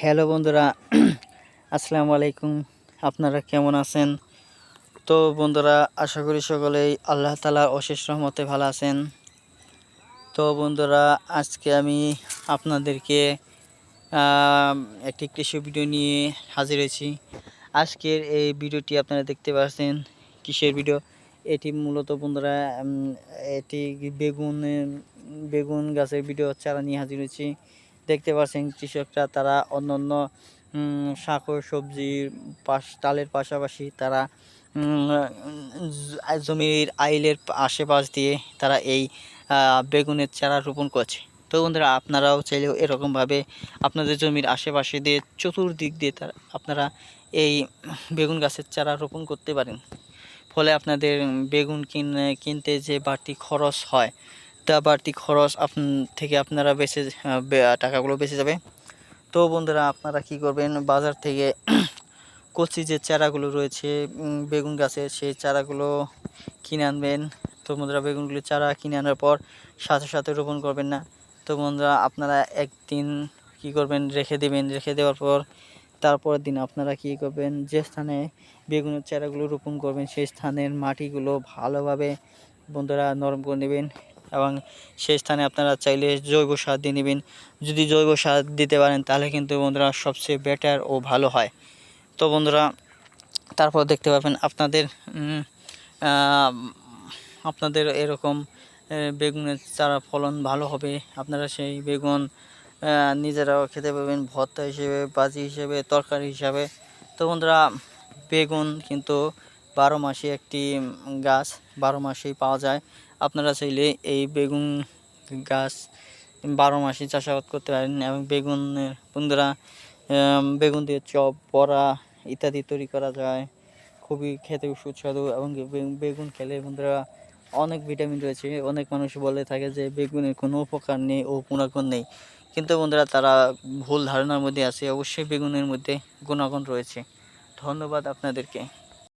Hello বন্ধুরা, আসসালামু আলাইকুম। আপনারা কেমন আছেন? তো বন্ধুরা, আশা করি সকলেই আল্লাহ তালার অশেষ রহমতে ভালো আছেন। তো বন্ধুরা, আজকে আমি আপনাদেরকে একটি কৃষি ভিডিও নিয়ে হাজির হয়েছি। আজকের এই ভিডিওটি আপনারা দেখতে পাচ্ছেন কিসের ভিডিও। এটি মূলত বন্ধুরা এটি বেগুন বেগুন গাছের ভিডিও চারা নিয়ে হাজির হয়েছি। দেখতে পাচ্ছেন কৃষকরা তারা অন্য অন্য শাক সবজির পাশ, ডালের পাশাপাশি তারা জমির আইলের আশেপাশ দিয়ে তারা এই বেগুনের চারা রোপণ করছে। তো বন্ধুরা, আপনারাও চাইলেও এরকমভাবে আপনাদের জমির আশেপাশে দিয়ে চতুর্দিক দিয়ে তারা, আপনারা এই বেগুন গাছের চারা রোপণ করতে পারেন। ফলে আপনাদের বেগুন কিনে, কিনতে যে বাড়তি খরচ হয় তা বাড়তি খরচ থেকে আপনারা বেঁচে টাকাগুলো বেঁচে যাবে। তো বন্ধুরা, আপনারা কি করবেন? বাজার থেকে কচি যে চারাগুলো রয়েছে বেগুন গাছের সেই চারাগুলো কিনে আনবেন। তো বন্ধুরা, বেগুনগুলো চারা কিনে আনার পর সাথে সাথে রোপণ করবেন না। তো বন্ধুরা, আপনারা একদিন কি করবেন? রেখে দেবেন। রেখে দেওয়ার পর তারপরের দিন আপনারা কি করবেন? যে স্থানে বেগুনের চারাগুলো রোপণ করবেন, সেই স্থানের মাটিগুলো ভালোভাবে বন্ধুরা নরম করে নেবেন। এবং সেই স্থানে আপনারা চাইলে জৈব সার দিয়ে নেবেন। যদি জৈব সার দিতে পারেন, তাহলে কিন্তু বন্ধুরা সবচেয়ে বেটার ও ভালো হয়। তো বন্ধুরা, তারপর দেখতে পাবেন আপনাদের আপনাদের এরকম বেগুনের চারা ফলন ভালো হবে। আপনারা সেই বেগুন নিজেরাও খেতে পাবেন ভর্তা হিসেবে, বাজি হিসেবে, তরকারি হিসাবে। তো বন্ধুরা, বেগুন কিন্তু বারো মাসে একটি গাছ, বারো মাসেই পাওয়া যায়। আপনারা চাইলে এই বেগুন গাছ বারো মাসে চাষাবাদ করতে পারেন এবং বেগুনের বন্ধুরা বেগুন দিয়ে চপ, বড়া ইত্যাদি তৈরি করা যায়। খুবই খেতে সুস্বাদু এবং বেগুন খেলে বন্ধুরা অনেক ভিটামিন রয়েছে। অনেক মানুষ বলে থাকে যে বেগুনের কোনো উপকার নেই ও গুণাগুণ নেই। কিন্তু বন্ধুরা তারা ভুল ধারণার মধ্যে আছে। অবশ্যই বেগুনের মধ্যে গুণাগুণ রয়েছে। ধন্যবাদ আপনাদেরকে।